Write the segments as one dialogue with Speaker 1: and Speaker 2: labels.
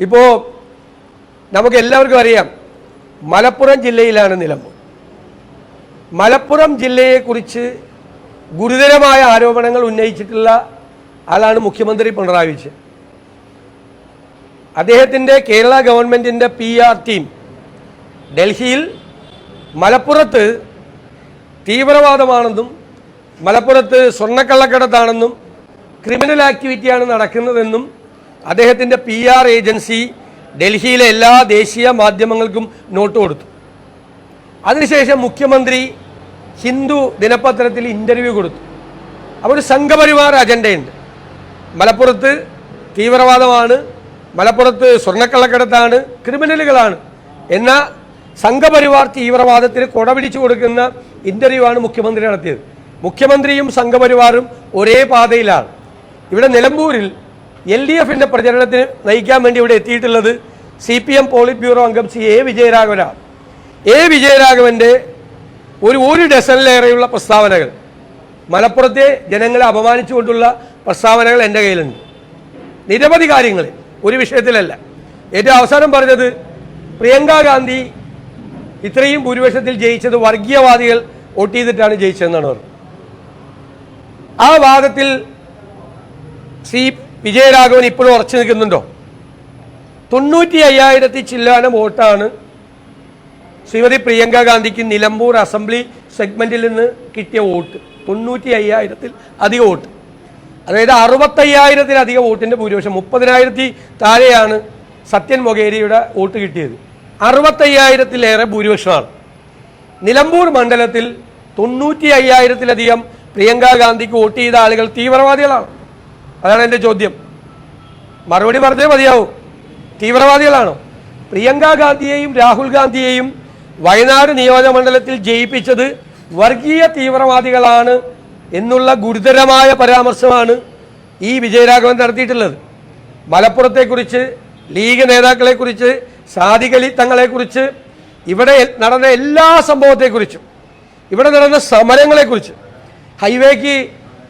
Speaker 1: ഇപ്പോൾ നമുക്ക് എല്ലാവർക്കും അറിയാം മലപ്പുറം ജില്ലയിലാണ് നിലമ്പൂർ. മലപ്പുറം ജില്ലയെക്കുറിച്ച് ഗുരുതരമായ ആരോപണങ്ങൾ ഉന്നയിച്ചിട്ടുള്ള ആളാണ് മുഖ്യമന്ത്രി പിണറായി വിജയൻ. അദ്ദേഹത്തിന്റെ കേരള ഗവൺമെന്റിന്റെ പി ആർ ടീം ഡൽഹിയിൽ മലപ്പുറത്ത് തീവ്രവാദമാണെന്നും മലപ്പുറത്ത് സ്വർണക്കള്ളക്കടത്താണെന്നും ക്രിമിനൽ ആക്ടിവിറ്റിയാണ് നടക്കുന്നതെന്നും അദ്ദേഹത്തിന്റെ പി ആർ ഏജൻസി ഡൽഹിയിലെ എല്ലാ ദേശീയ മാധ്യമങ്ങൾക്കും നോട്ട് കൊടുത്തു. അതിനുശേഷം മുഖ്യമന്ത്രി ഹിന്ദു ദിനപത്രത്തിൽ ഇന്റർവ്യൂ കൊടുത്തു. അപ്പോൾ ഒരു സംഘപരിവാർ അജണ്ടയുണ്ട് മലപ്പുറത്ത് തീവ്രവാദമാണ് മലപ്പുറത്ത് സ്വർണക്കള്ളക്കടത്താണ് ക്രിമിനലുകളാണ്. എന്നാൽ സംഘപരിവാർ തീവ്രവാദത്തിന് കൊടപിടിച്ചു കൊടുക്കുന്ന ഇന്റർവ്യൂ ആണ് മുഖ്യമന്ത്രി നടത്തിയത്. മുഖ്യമന്ത്രിയും സംഘപരിവാറും ഒരേ പാതയിലാണ്. ഇവിടെ നിലമ്പൂരിൽ എൽ ഡി എഫിന്റെ പ്രചരണത്തിന് നയിക്കാൻ വേണ്ടി ഇവിടെ എത്തിയിട്ടുള്ളത് C P M politburo അംഗം സി എ വിജയരാഘവനാണ്. എ വിജയരാഘവന്റെ ഒരു ഒരു ഡസനിലേറെയുള്ള പ്രസ്താവനകൾ. മലപ്പുറത്തെ ജനങ്ങളെ അപമാനിച്ചുകൊണ്ടുള്ള പ്രസ്താവനകൾ എന്റെ കയ്യിലുണ്ട്. നിരവധി കാര്യങ്ങൾ ഒരു വിഷയത്തിലല്ല. ഏറ്റവും അവസാനം പറഞ്ഞത് പ്രിയങ്ക ഗാന്ധി ഇത്രയും ഭൂരിപക്ഷത്തിൽ ജയിച്ചത് വർഗീയവാദികൾ വോട്ട് ചെയ്തിട്ടാണ് ജയിച്ചതെന്നാണ് പറഞ്ഞത്. ആ വാദത്തിൽ സി വിജയരാഘവൻ ഇപ്പോഴും ഉറച്ചു നിൽക്കുന്നുണ്ടോ? തൊണ്ണൂറ്റി അയ്യായിരത്തി ചില്ലാനം വോട്ടാണ് ശ്രീമതി പ്രിയങ്ക ഗാന്ധിക്ക് നിലമ്പൂർ അസംബ്ലി സെഗ്മെന്റിൽ നിന്ന് കിട്ടിയ വോട്ട്. തൊണ്ണൂറ്റി അയ്യായിരത്തിൽ അധിക വോട്ട്. അതായത് അറുപത്തയ്യായിരത്തിലധികം വോട്ടിന്റെ ഭൂരിപക്ഷം. മുപ്പതിനായിരത്തി താഴെയാണ് സത്യൻ മൊകേരിയുടെ വോട്ട് കിട്ടിയത്. അറുപത്തയ്യായിരത്തിലേറെ ഭൂരിപക്ഷമാണ്. നിലമ്പൂർ മണ്ഡലത്തിൽ തൊണ്ണൂറ്റി അയ്യായിരത്തിലധികം പ്രിയങ്കാ ഗാന്ധിക്ക് വോട്ട് ചെയ്ത ആളുകൾ തീവ്രവാദികളാണ്. അതാണ് എന്റെ ചോദ്യം. മറുപടി പറഞ്ഞേ മതിയാവൂ. തീവ്രവാദികളാണോ? പ്രിയങ്ക ഗാന്ധിയെയും രാഹുൽ ഗാന്ധിയെയും വയനാട് നിയോജകമണ്ഡലത്തിൽ ജയിപ്പിച്ചത് വർഗീയ തീവ്രവാദികളാണ് എന്നുള്ള ഗുരുതരമായ പരാമർശമാണ് ഈ വിജയരാഘവൻ നടത്തിയിട്ടുള്ളത്. മലപ്പുറത്തെക്കുറിച്ച് ലീഗ് നേതാക്കളെക്കുറിച്ച് തങ്ങളെ തങ്ങളെക്കുറിച്ച് ഇവിടെ നടന്ന എല്ലാ സംഭവത്തെക്കുറിച്ചും ഇവിടെ നടന്ന സമരങ്ങളെക്കുറിച്ച് ഹൈവേക്ക്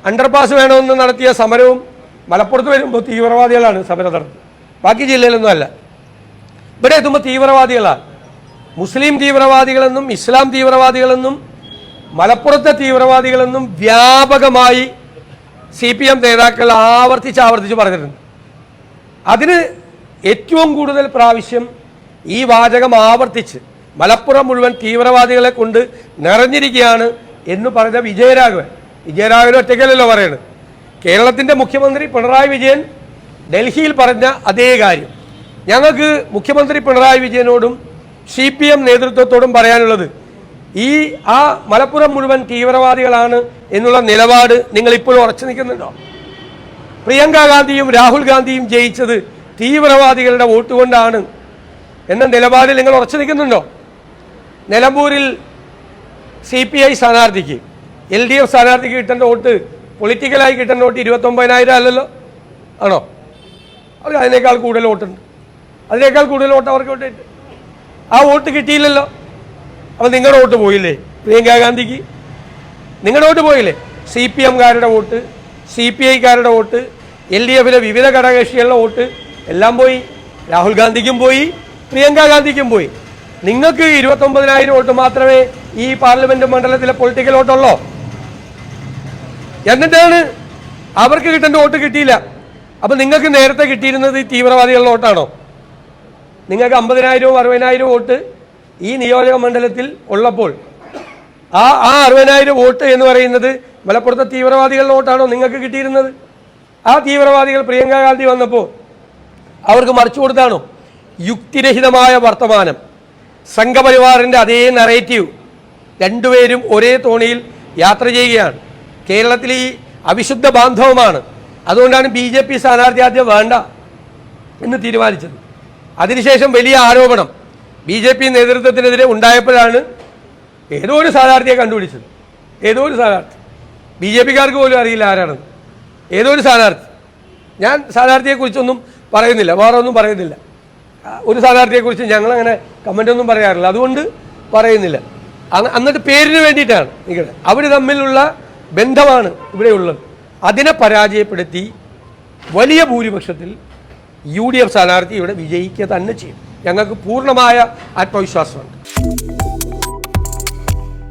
Speaker 1: അണ്ടർപാസ് വേണമെന്ന് നടത്തിയ സമരവും മലപ്പുറത്ത് വരുമ്പോൾ തീവ്രവാദികളാണ് സമരം നടത്തുന്നത് ബാക്കി ജില്ലയിലൊന്നും അല്ല. ഇവിടെ എത്തുമ്പോൾ തീവ്രവാദികളാണ്. മുസ്ലിം തീവ്രവാദികളെന്നും ഇസ്ലാം തീവ്രവാദികളെന്നും മലപ്പുറത്തെ തീവ്രവാദികളെന്നും വ്യാപകമായി സി പി എം നേതാക്കൾ ആവർത്തിച്ച് ആവർത്തിച്ച് പറഞ്ഞിട്ടുണ്ട്. അതിന് ഏറ്റവും കൂടുതൽ പ്രാവശ്യം ഈ വാചകം ആവർത്തിച്ച് മലപ്പുറം മുഴുവൻ തീവ്രവാദികളെ കൊണ്ട് നിറഞ്ഞിരിക്കുകയാണ് എന്ന് പറഞ്ഞ വിജയരാഘവൻ. വിജയരാഘവൻ ഒറ്റയ്ക്കല്ലല്ലോ പറയുന്നത് കേരളത്തിന്റെ മുഖ്യമന്ത്രി പിണറായി വിജയൻ ഡൽഹിയിൽ പറഞ്ഞ അതേ കാര്യം. ഞങ്ങൾക്ക് മുഖ്യമന്ത്രി പിണറായി വിജയനോടും സി പി എം നേതൃത്വത്തോടും പറയാനുള്ളത് ഈ ആ മലപ്പുറം മുഴുവൻ തീവ്രവാദികളാണ് എന്നുള്ള നിലപാട് നിങ്ങൾ ഇപ്പോഴും ഉറച്ചു നിൽക്കുന്നുണ്ടോ? പ്രിയങ്ക ഗാന്ധിയും രാഹുൽ ഗാന്ധിയും ജയിച്ചത് തീവ്രവാദികളുടെ വോട്ട് കൊണ്ടാണ് എന്ന നിലപാടിൽ നിങ്ങൾ ഉറച്ചു നിൽക്കുന്നുണ്ടോ? നിലമ്പൂരിൽ സി പി ഐ സ്ഥാനാർത്ഥിക്ക് എൽ ഡി എഫ് സ്ഥാനാർത്ഥിക്ക് കിട്ടേണ്ട വോട്ട് പൊളിറ്റിക്കലായി കിട്ടുന്ന വോട്ട് ഇരുപത്തൊമ്പതിനായിരം അല്ലല്ലോ? ആണോ? അവർ അതിനേക്കാൾ കൂടുതൽ വോട്ടുണ്ട്. അതിനേക്കാൾ കൂടുതൽ വോട്ട് അവർക്ക് വോട്ടിട്ട് ആ വോട്ട് കിട്ടിയില്ലല്ലോ. അപ്പം നിങ്ങളുടെ വോട്ട് പോയില്ലേ? പ്രിയങ്ക ഗാന്ധിക്ക്? നിങ്ങളുടെ വോട്ട് പോയില്ലേ? സി പി എംകാരുടെ വോട്ട് സി പി ഐക്കാരുടെ വോട്ട് എൽ ഡി എഫിലെ വിവിധ ഘടകകക്ഷികളുടെ വോട്ട് എല്ലാം പോയി. രാഹുൽ ഗാന്ധിക്കും പോയി പ്രിയങ്ക ഗാന്ധിക്കും പോയി. നിങ്ങൾക്ക് ഇരുപത്തൊമ്പതിനായിരം വോട്ട് മാത്രമേ ഈ പാർലമെന്റ് മണ്ഡലത്തിലെ പൊളിറ്റിക്കൽ വോട്ടുള്ളോ? എന്നിട്ടാണ് അവർക്ക് കിട്ടേണ്ട വോട്ട് കിട്ടിയില്ല. അപ്പൊ നിങ്ങൾക്ക് നേരത്തെ കിട്ടിയിരുന്നത് ഈ തീവ്രവാദികളുടെ വോട്ടാണോ? നിങ്ങൾക്ക് അമ്പതിനായിരവും അറുപതിനായിരവും വോട്ട് ഈ നിയോജക മണ്ഡലത്തിൽ ഉള്ളപ്പോൾ ആ ആ അറുപതിനായിരം വോട്ട് എന്ന് പറയുന്നത് മലപ്പുറത്തെ തീവ്രവാദികളുടെ വോട്ടാണോ നിങ്ങൾക്ക് കിട്ടിയിരുന്നത്? ആ തീവ്രവാദികൾ പ്രിയങ്ക ഗാന്ധി വന്നപ്പോൾ അവർക്ക് മറിച്ചു കൊടുത്താണോ? യുക്തിരഹിതമായ വർത്തമാനം. സംഘപരിവാറിന്റെ അതേ നറേറ്റീവ് രണ്ടുപേരും ഒരേ തോണിയിൽ യാത്ര ചെയ്യുകയാണ്. കേരളത്തിൽ ഈ അവിശുദ്ധ ബാന്ധവമാണ്. അതുകൊണ്ടാണ് ബി ജെ പി സ്ഥാനാർത്ഥി ആദ്യം വേണ്ട എന്ന് തീരുമാനിച്ചത്. അതിനുശേഷം വലിയ ആരോപണം ബി ജെ പി നേതൃത്വത്തിനെതിരെ ഉണ്ടായപ്പോഴാണ് ഏതോ ഒരു സ്ഥാനാർത്ഥിയെ കണ്ടുപിടിച്ചത്. ഏതോ ഒരു സ്ഥാനാർത്ഥി. ബി ജെ പിക്കാർക്ക് പോലും അറിയില്ല ആരാണെന്ന്. ഏതോ ഒരു സ്ഥാനാർത്ഥി. ഞാൻ സ്ഥാനാർത്ഥിയെക്കുറിച്ചൊന്നും പറയുന്നില്ല. വേറെ ഒന്നും പറയുന്നില്ല. ഒരു സ്ഥാനാർത്ഥിയെക്കുറിച്ച് ഞങ്ങളങ്ങനെ കമന്റ് ഒന്നും പറയാറില്ല. അതുകൊണ്ട് പറയുന്നില്ല. അന്ന് എന്നിട്ട് പേരിന് വേണ്ടിയിട്ടാണ് നിങ്ങൾ അവർ തമ്മിലുള്ള ബന്ധമാണ് ഇവിടെയുള്ളത്. അതിനെ പരാജയപ്പെടുത്തി വലിയ ഭൂരിപക്ഷത്തിൽ യു ഡി എഫ് സ്ഥാനാർത്ഥി ഇവിടെ വിജയിക്കുക തന്നെ ചെയ്യും. ഞങ്ങൾക്ക് പൂർണമായ ആത്മവിശ്വാസമുണ്ട്.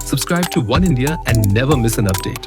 Speaker 2: Subscribe to One India and never miss an update.